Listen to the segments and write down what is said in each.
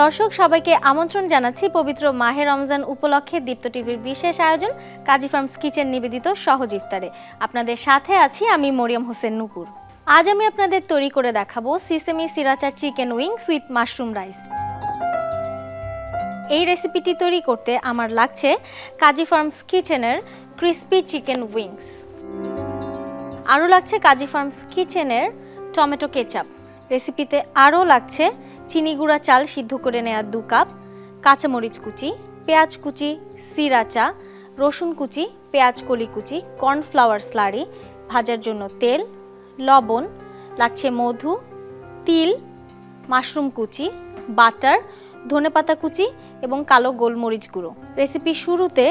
দর্শক, সবাইকে আমন্ত্রণ জানাচ্ছি পবিত্র মাহে রমজান উপলক্ষে দীপ্ত টিভির বিশেষ আয়োজন, কাজী ফার্মস কিচেন নিবেদিত সহজ ইফতারে। আপনাদের সাথে আছি আমি মরিয়ম হোসেন নুপুর। আজ আমি আপনাদের তৈরি করে দেখাবো sesame sriracha chicken wings with mushroom rice. এই রেসিপিটি তৈরি করতে আমার লাগছে কাজী ফার্মস কিচেনের ক্রিস্পি চিকেন উইংস। আরও লাগছে কাজী ফার্মস কিচেনের টমেটো কেচাপ। রেসিপিতে আরও লাগছে চিনি গুঁড়া, চাল সিদ্ধ করে নেওয়া দু কাপ, কাঁচামরিচ কুচি, পেঁয়াজ কুচি, সিরা চা, রসুন কুচি, পেঁয়াজ কলি কুচি, কর্নফ্লাওয়ার স্লারি, ভাজার জন্য তেল, লবণ, লাগছে মধু, তিল, মাশরুম কুচি, বাটার ধনেপাতা কুচি এবং কালো গোলমরিচ গুঁড়ো। রেসিপি শুরুতে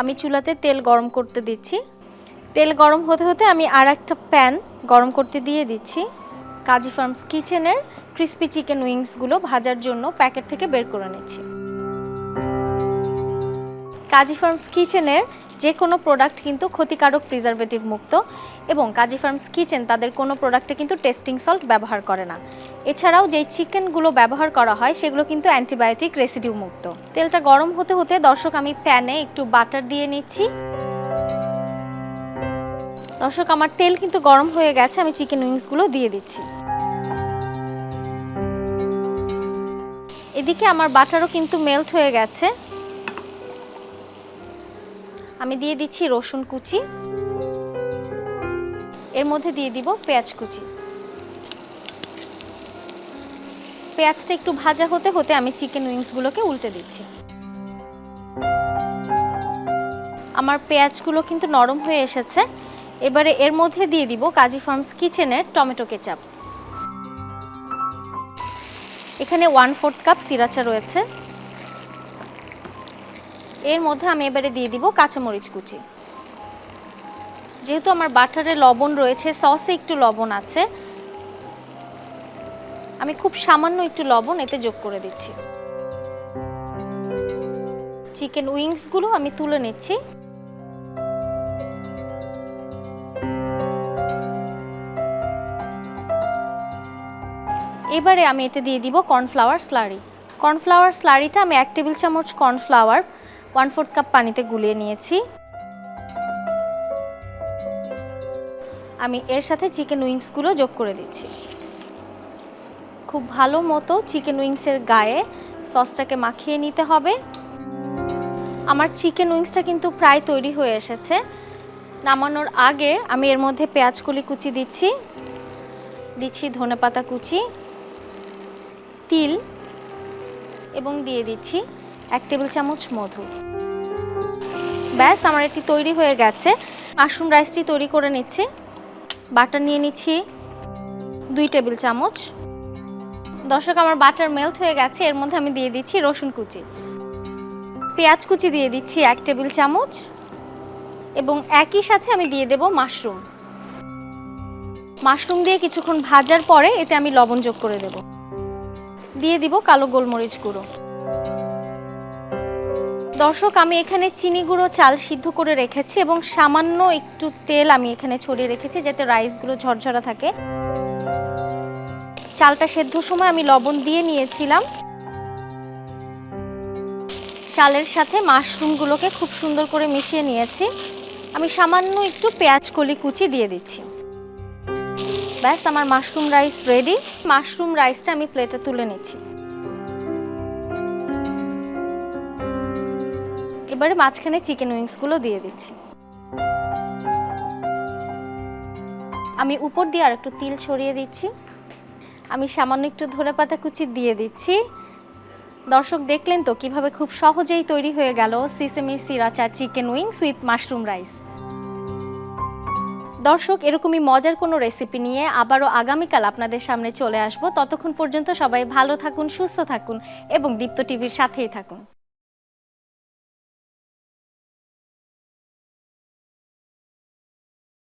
আমি চুলাতে তেল গরম করতে দিচ্ছি। তেল গরম হতে হতে আমি আর একটা প্যান গরম করতে দিয়ে দিচ্ছি। কাজী ফার্মস কিচেনের ক্রিস্পি চিকেন উইংসগুলো ভাজার জন্য প্যাকেট থেকে বের করে নিচ্ছি। কাজী ফার্মস কিচেনের যে কোনো প্রোডাক্ট কিন্তু ক্ষতিকারক প্রিজারভেটিভ মুক্ত এবং কাজী ফার্মস কিচেন তাদের কোনো প্রোডাক্টে কিন্তু টেস্টিং সল্ট ব্যবহার করে না। এছাড়াও যেই চিকেনগুলো ব্যবহার করা হয় সেগুলো কিন্তু অ্যান্টিবায়োটিক রেসিডিউ মুক্ত। তেলটা গরম হতে হতে দর্শক আমি প্যানে একটু বাটার দিয়ে নিচ্ছি। দর্শক, আমার তেল কিন্তু গরম হয়ে গেছে, আমি চিকেন উইংসগুলো দিয়ে দিচ্ছি। এদিকে আমার বাটারও কিন্তু মেল্ট হয়ে গেছে। আমি দিয়ে দিচ্ছি রসুন কুচি। এর মধ্যে দিয়ে দিব পেঁয়াজ কুচি। পেঁয়াজটা একটু ভাজা হতে হতে আমি চিকেন উইংসগুলোকে উল্টে দিচ্ছি। আমার পেঁয়াজগুলো কিন্তু নরম হয়ে এসেছে। এবারে এর মধ্যে দিয়ে দিব কাজী ফার্মস কিচেনের টমেটো কেচাপ। এখানে ওয়ান ফোর্থ কাপ সিরাচা রয়েছে। এর মধ্যে আমি এবারে দিয়ে দিব কাঁচামরিচ কুচি। যেহেতু আমার বাটারে লবণ রয়েছে, সসে একটু লবণ আছে, আমি খুব সামান্য একটু লবণ এতে যোগ করে দিচ্ছি। চিকেন উইংসগুলো আমি তুলে নিচ্ছি। এবারে আমি এতে দিয়ে দিব কর্নফ্লাওয়ার স্লারি। কর্নফ্লাওয়ার স্লারিটা আমি এক টেবিল চামচ কর্নফ্লাওয়ার ওয়ান ফোর্থ কাপ পানিতে গুলিয়ে নিয়েছি। আমি এর সাথে চিকেন উইংসগুলো যোগ করে দিচ্ছি। খুব ভালো মতো চিকেন উইংসের গায়ে সসটাকে মাখিয়ে নিতে হবে। আমার চিকেন উইংসটা কিন্তু প্রায় তৈরি হয়ে এসেছে। নামানোর আগে আমি এর মধ্যে পেঁয়াজ কলি কুচি দিচ্ছি। দিচ্ছি ধনেপাতা কুচি। তিল এবং দিয়ে দিচ্ছি এক টেবিল চামচ মধু। ব্যাস, আমার এটি তৈরি হয়ে গেছে। মাশরুম রাইসটি তৈরি করে নিচ্ছি। বাটার নিয়ে নিচ্ছি দুই টেবিল চামচ। দর্শক, আমার বাটার মেল্ট হয়ে গেছে। এর মধ্যে আমি দিয়ে দিচ্ছি রসুন কুচি। পেঁয়াজ কুচি দিয়ে দিচ্ছি এক টেবিল চামচ এবং একই সাথে আমি দিয়ে দেব মাশরুম। মাশরুম দিয়ে কিছুক্ষণ ভাজার পরে এতে আমি লবণ যোগ করে দেব। দিয়ে দিব কালো গোলমরিচ গুঁড়ো। দর্শক, আমি এখানে চিনি গুঁড়ো, চাল সিদ্ধ করে রেখেছি এবং সামান্য একটু তেল আমি এখানে ছড়িয়ে রেখেছি যাতে রাইসগুলো ঝরঝরা থাকে। চালটা সেদ্ধ সময় আমি লবণ দিয়ে নিয়েছিলাম। চালের সাথে মাশরুমগুলোকে খুব সুন্দর করে মিশিয়ে নিয়েছি। আমি সামান্য একটু পেঁয়াজ কলি কুচি দিয়ে দিচ্ছি। ব্যাস, আমার মাশরুম রাইস রেডি মাশরুম রাইসটা আমি প্লেটে তুলে নিচ্ছি। এবারে মাঝখানে চিকেন উইংসগুলো দিয়ে দিচ্ছি। আমি উপর দিয়ে আর একটু তিল ছড়িয়ে দিচ্ছি। আমি সামান্য একটু ধনেপাতা কুচি দিয়ে দিচ্ছি। দর্শক দেখলেন তো কীভাবে খুব সহজেই তৈরি হয়ে গেল sesame sriracha chicken wings with mushroom rice দর্শক, এরকমই মজার কোনো রেসিপি নিয়ে আবারও আগামীকাল আপনাদের সামনে চলে আসব। ততক্ষণ পর্যন্ত সবাই ভালো থাকুন, সুস্থ থাকুন এবং দীপ্ত টিভির সাথেই থাকুন।